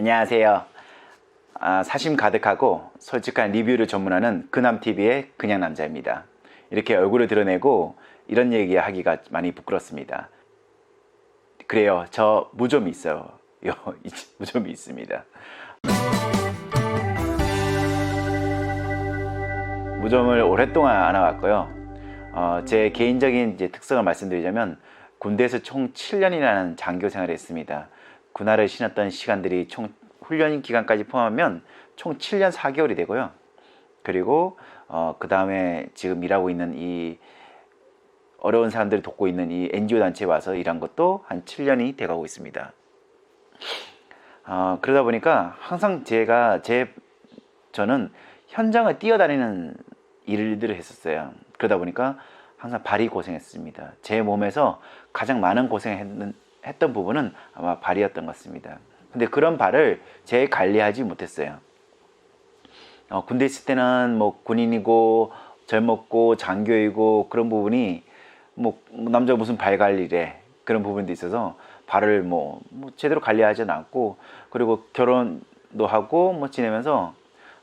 안녕하세요. 아, 사심 가득하고 솔직한 리뷰를 전문하는 그남TV의 그냥 남자입니다. 이렇게 얼굴을 드러내고 이런 얘기 하기가 많이 부끄럽습니다. 그래요. 저 무좀이 있어요. 무좀이 있습니다. 무좀을 오랫동안 안아왔고요. 어, 제 개인적인 특성을 말씀드리자면 군대에서 총 7년이라는 장교 생활을 했습니다. 군화를 신었던 시간들이 총 훈련 기간까지 포함하면 총 7년 4개월이 되고요. 그리고 어, 그 다음에 지금 일하고 있는 이 어려운 사람들을 돕고 있는 이 NGO 단체에 와서 일한 것도 한 7년이 돼가고 있습니다. 어, 그러다 보니까 항상 제가 제 저는 현장을 뛰어다니는 일들을 했었어요. 그러다 보니까 항상 발이 고생했습니다. 제 몸에서 가장 많은 고생을 했던 부분은 아마 발이었던 것 같습니다. 근데 그런 발을 제 관리하지 못했어요. 어, 군대 있을 때는 뭐 군인이고 젊었고 장교이고 그런 부분이 뭐 남자 무슨 발 관리래 그런 부분도 있어서 발을 뭐, 뭐 제대로 관리하지는 않고 그리고 결혼도 하고 뭐 지내면서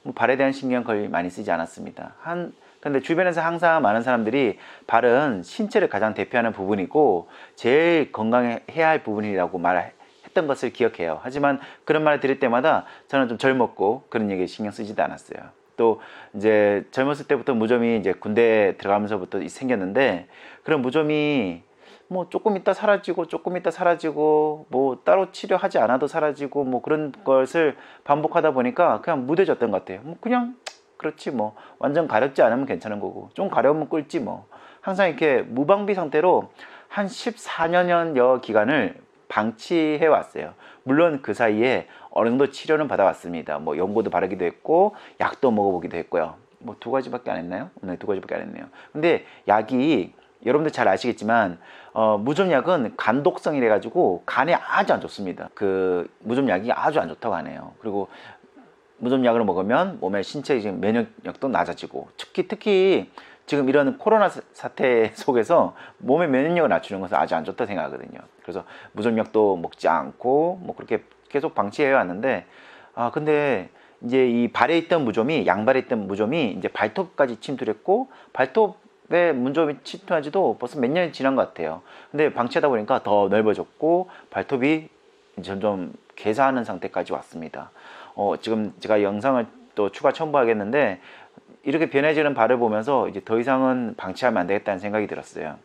뭐 발에 대한 신경 거의 많이 쓰지 않았습니다. 한 근데 주변에서 항상 많은 사람들이 발은 신체를 가장 대표하는 부분이고 제일 건강해야 할 부분이라고 말 했던 것을 기억해요. 하지만 그런 말을 들을 때마다 저는 좀 젊었고 그런 얘기에 신경 쓰지도 않았어요. 또 이제 젊었을 때부터 무좀이 이제 군대 들어가면서부터 생겼는데 그런 무좀이 뭐 조금 있다 사라지고 조금 있다 사라지고 뭐 따로 치료하지 않아도 사라지고 뭐 그런 것을 반복하다 보니까 그냥 무뎌졌던 것 같아요. 뭐 그냥 그렇지 뭐 완전 가렵지 않으면 괜찮은 거고 좀 가려우면 끓지 뭐 항상 이렇게 무방비 상태로 한 14년여 기간을 방치해 왔어요. 물론 그 사이에 어느 정도 치료는 받아왔습니다. 뭐 연고도 바르기도 했고 약도 먹어보기도 했고요. 뭐 두 가지밖에 안 했나요? 네, 두 가지밖에 안 했네요. 근데 약이 여러분들 잘 아시겠지만 어, 무좀약은 간독성이래 가지고 간에 아주 안 좋습니다. 그 무좀약이 아주 안 좋다고 하네요. 그리고 무좀약을 먹으면 몸의 신체 지금 면역력도 낮아지고 특히 특히 지금 이런 코로나 사- 사태 속에서 몸의 면역력을 낮추는 것은 아주 안 좋다 생각하거든요. 그래서 무좀약도 먹지 않고 뭐 그렇게 계속 방치해 왔는데 아 근데 이제 이 발에 있던 무좀이 양발에 있던 무좀이 이제 발톱까지 침투했고 발톱에 무좀이 침투한지도 벌써 몇 년이 지난 것 같아요. 근데 방치하다 보니까 더 넓어졌고 발톱이 점점 괴사하는 상태까지 왔습니다. 어, 지금 제가 영상을 또 추가 첨부하겠는데 이렇게 변해지는 발을 보면서 이제 더 이상은 방치하면 안 되겠다는 생각이 들었어요.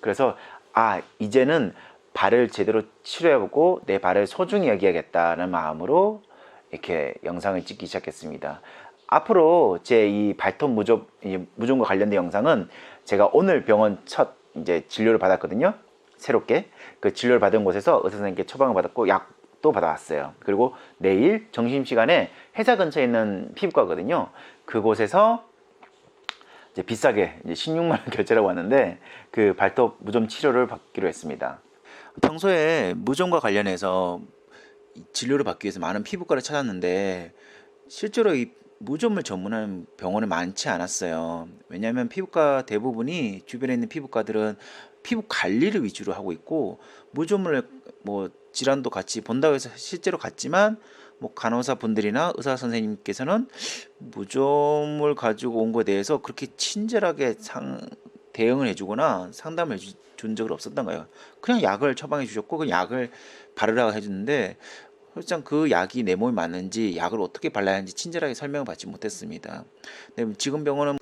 그래서 아 이제는 발을 제대로 치료해보고 내 발을 소중히 여기야겠다는 마음으로 이렇게 영상을 찍기 시작했습니다. 앞으로 제 이 발톱 무좀 이 무좀과 관련된 영상은 제가 오늘 병원 첫 이제 진료를 받았거든요. 새롭게 그 진료를 받은 곳에서 의사 선생님께 처방을 받았고 약도 받아왔어요. 그리고 내일 점심 시간에 회사 근처에 있는 피부과거든요. 그곳에서 이제 비싸게 이제 16만 원 결제라고 왔는데 그 발톱 무좀 치료를 받기로 했습니다. 평소에 무좀과 관련해서 이 진료를 받기 위해서 많은 피부과를 찾았는데 실제로 이 무좀을 전문하는 병원은 많지 않았어요. 왜냐하면 피부과 대부분이 주변에 있는 피부과들은 피부 관리를 위주로 하고 있고 무좀을 뭐 질환도 같이 본다고 해서 실제로 갔지만 뭐 간호사 분들이나 의사 선생님께서는 무좀을 가지고 온 거에 대해서 그렇게 친절하게 상 대응을 해주거나 상담을 해준 적은 없었던 거예요. 그냥 약을 처방해 주셨고 그 약을 바르라고 해줬는데 실상 그 약이 내 몸에 맞는지 약을 어떻게 발라야 하는지 친절하게 설명을 받지 못했습니다. 근데 지금 병원은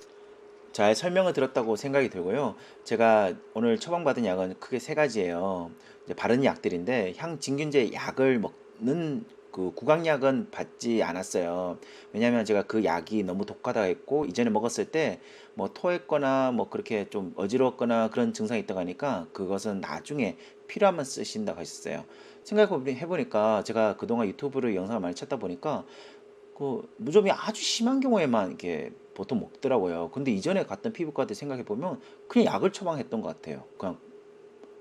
잘 설명을 들었다고 생각이 들고요. 제가 오늘 처방받은 약은 크게 세 가지예요. 바른 약들인데 향 진균제 약을 먹는 그 구강약은 받지 않았어요. 왜냐하면 제가 그 약이 너무 독하다 했고 이전에 먹었을 때 뭐 토했거나 뭐 그렇게 좀 어지러웠거나 그런 증상이 있다고 하니까 그것은 나중에 필요하면 쓰신다고 하셨어요. 생각해 보니까 제가 그동안 유튜브를 영상을 많이 찾다 보니까 그 무좀이 아주 심한 경우에만 이렇게 보통 먹더라고요. 근데 이전에 갔던 피부과들 생각해 보면 그냥 약을 처방했던 것 같아요. 그냥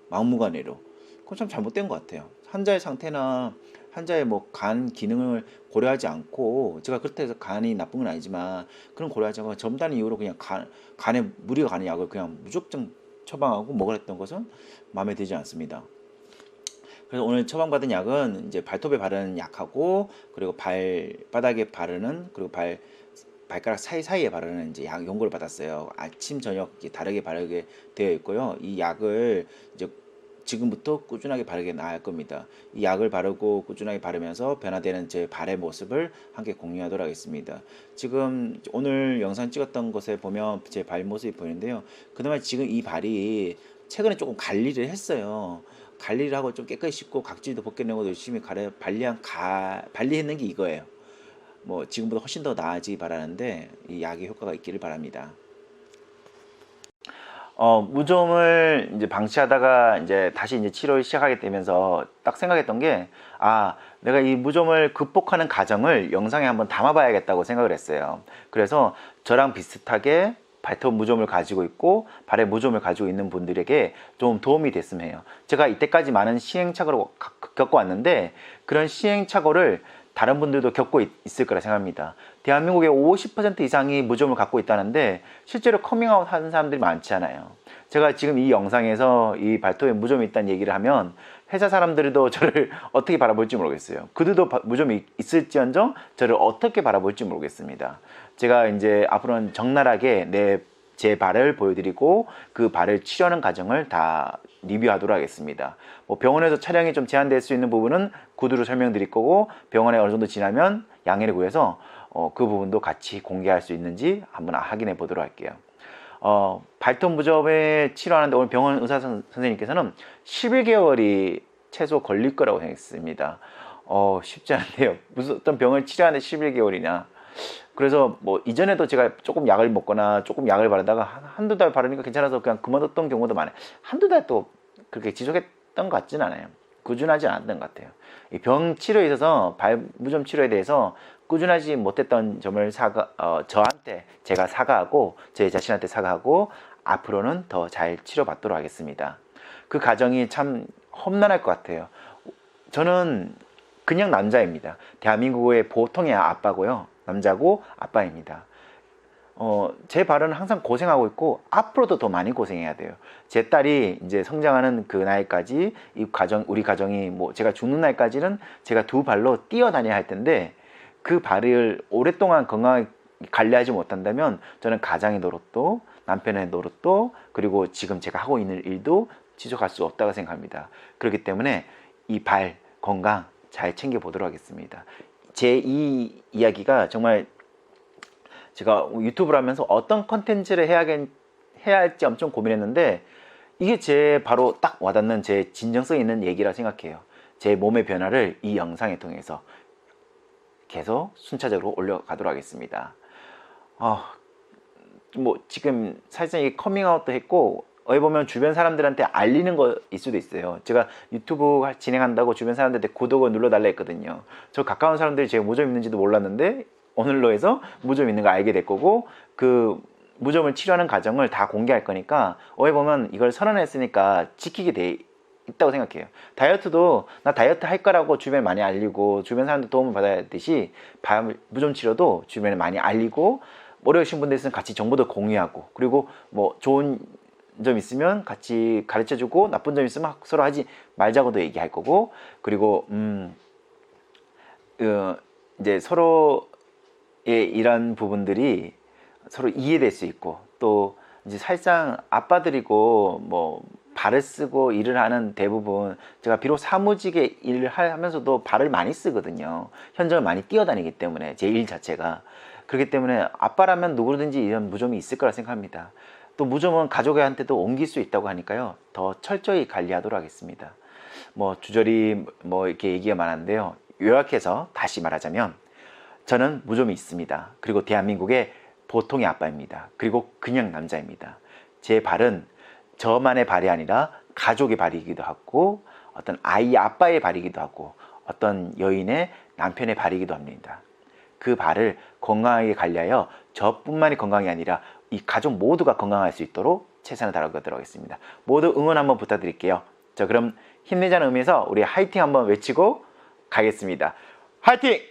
막무가내로. 그건 참 잘못된 것 같아요. 환자의 상태나 환자의 뭐 간 기능을 고려하지 않고 제가 그렇다 해서 간이 나쁜 건 아니지만 그런 고려하지 않고 점단 이유로 그냥 간, 간에 무리가 가는 약을 그냥 무조건 처방하고 먹으랬던 것은 마음에 들지 않습니다. 그래서 오늘 처방받은 약은 이제 발톱에 바르는 약하고 그리고 발바닥에 바르는 그리고 발 발가락 사이사이에 바르는 이제 약 연고를 받았어요. 아침 저녁 다르게 바르게 되어 있고요. 이 약을 이제 지금부터 꾸준하게 바르게 나갈 겁니다. 이 약을 바르고 꾸준하게 바르면서 변화되는 제 발의 모습을 함께 공유하도록 하겠습니다. 지금 오늘 영상 찍었던 것에 보면 제 발 모습이 보이는데요. 그나마 지금 이 발이 최근에 조금 관리를 했어요. 관리를 하고 좀 깨끗이 씻고 각질도 벗겨내고 열심히 가려 관리한 가 관리했는 게 이거예요. 뭐 지금보다 훨씬 더 나아지기 바라는데 이 약의 효과가 있기를 바랍니다. 어, 무좀을 이제 방치하다가 이제 다시 이제 치료를 시작하게 되면서 딱 생각했던 게, 아, 내가 이 무좀을 극복하는 과정을 영상에 한번 담아봐야겠다고 생각을 했어요. 그래서 저랑 비슷하게 발톱 무좀을 가지고 있고 발에 무좀을 가지고 있는 분들에게 좀 도움이 됐으면 해요. 제가 이때까지 많은 시행착오를 가- 겪어왔는데 그런 시행착오를 다른 분들도 겪고 있, 을 거라 생각합니다. 대한민국의 50% 이상이 무좀을 갖고 있다는데 실제로 커밍아웃 하는 사람들이 많지 않아요. 제가 지금 이 영상에서 이 발톱에 무좀이 있다는 얘기를 하면 회사 사람들도 저를 어떻게 바라볼지 모르겠어요. 그들도 바- 무좀이 있을지언정 저를 어떻게 바라볼지 모르겠습니다. 제가 이제 앞으로는 적나라하게 내 제 발을 보여드리고 그 발을 치료하는 과정을 다 리뷰하도록 하겠습니다. 뭐 병원에서 촬영이 좀 제한될 수 있는 부분은 구두로 설명드릴 거고 병원에 어느 정도 지나면 양해를 구해서 어, 그 부분도 같이 공개할 수 있는지 한번 확인해 보도록 할게요. 어, 발톱 무좀에 치료하는데 오늘 병원 의사 선- 선생님께서는 11개월이 최소 걸릴 거라고 생각했습니다. 어, 쉽지 않은데요. 무슨 어떤 병을 치료하는데 11개월이냐. 그래서 뭐 이전에도 제가 조금 약을 먹거나 조금 약을 바르다가 한- 한두 달 바르니까 괜찮아서 그냥 그만뒀던 경우도 많아요. 한두 달 또 그렇게 지속했던 것 같진 않아요. 꾸준하지 않았던 것 같아요. 이병 치료에 있어서 발무좀 치료에 대해서 꾸준하지 못했던 점을 사과, 어, 저한테 제가 사과하고 제 자신한테 사과하고 앞으로는 더 잘 치료받도록 하겠습니다. 그 과정이 참 험난할 것 같아요. 저는 그냥 남자입니다. 대한민국의 보통의 아빠고요. 남자고 아빠입니다. 어, 제 발은 항상 고생하고 있고 앞으로도 더 많이 고생해야 돼요. 제 딸이 이제 성장하는 그 나이까지 이 가정 우리 가정이 뭐 제가 죽는 날까지는 제가 두 발로 뛰어다녀야 할 텐데 그 발을 오랫동안 건강하게 관리하지 못한다면 저는 가장의 노릇도 남편의 노릇도 그리고 지금 제가 하고 있는 일도 지속할 수 없다고 생각합니다. 그렇기 때문에 이 발 건강 잘 챙겨 보도록 하겠습니다. 제 이 이야기가 정말 제가 유튜브를 하면서 어떤 컨텐츠를 해야겠, 해야 할지 엄청 고민했는데 이게 제 바로 딱 와닿는 제 진정성 있는 얘기라 생각해요. 제 몸의 변화를 이 영상을 통해서 계속 순차적으로 올려가도록 하겠습니다. 어, 뭐 지금 사실상 이 커밍아웃도 했고 어디 보면 주변 사람들한테 알리는 거일 수도 있어요. 제가 유튜브 진행한다고 주변 사람들한테 구독을 눌러달라 했거든요. 저 가까운 사람들이 제가 무좀 있는지도 몰랐는데 오늘로 해서 무좀 있는 거 알게 될 거고 그 무좀을 치료하는 과정을 다 공개할 거니까 어디 보면 이걸 선언했으니까 지키게 돼 있다고 생각해요. 다이어트도 나 다이어트 할 거라고 주변에 많이 알리고 주변 사람들 도움을 받아야 되듯이 발 무좀 치료도 주변에 많이 알리고 어려우신 분들 있으면 같이 정보도 공유하고 그리고 뭐 좋은 점 있으면 같이 가르쳐 주고 나쁜 점 있으면 서로 하지 말자고도 얘기할 거고 그리고 음 어, 이제 서로의 이런 부분들이 서로 이해될 수 있고 또 이제 사실상 아빠들이고 뭐 발을 쓰고 일을 하는 대부분 제가 비록 사무직에 일을 할- 하면서도 발을 많이 쓰거든요. 현장을 많이 뛰어다니기 때문에 제 일 자체가 그렇기 때문에 아빠라면 누구든지 이런 무좀이 있을 거라 생각합니다. 또 무좀은 가족한테도 옮길 수 있다고 하니까요. 더 철저히 관리하도록 하겠습니다. 뭐 주저리 뭐 이렇게 얘기가 많은데요. 요약해서 다시 말하자면 저는 무좀이 있습니다. 그리고 대한민국의 보통의 아빠입니다. 그리고 그냥 남자입니다. 제 발은 저만의 발이 아니라 가족의 발이기도 하고 어떤 아이 아빠의 발이기도 하고 어떤 여인의 남편의 발이기도 합니다. 그 발을 건강하게 관리하여 저뿐만이 건강이 아니라 이 가족 모두가 건강할 수 있도록 최선을 다하도록 하겠습니다. 모두 응원 한번 부탁드릴게요. 자 그럼 힘내자는 의미에서 우리 화이팅 한번 외치고 가겠습니다. 화이팅!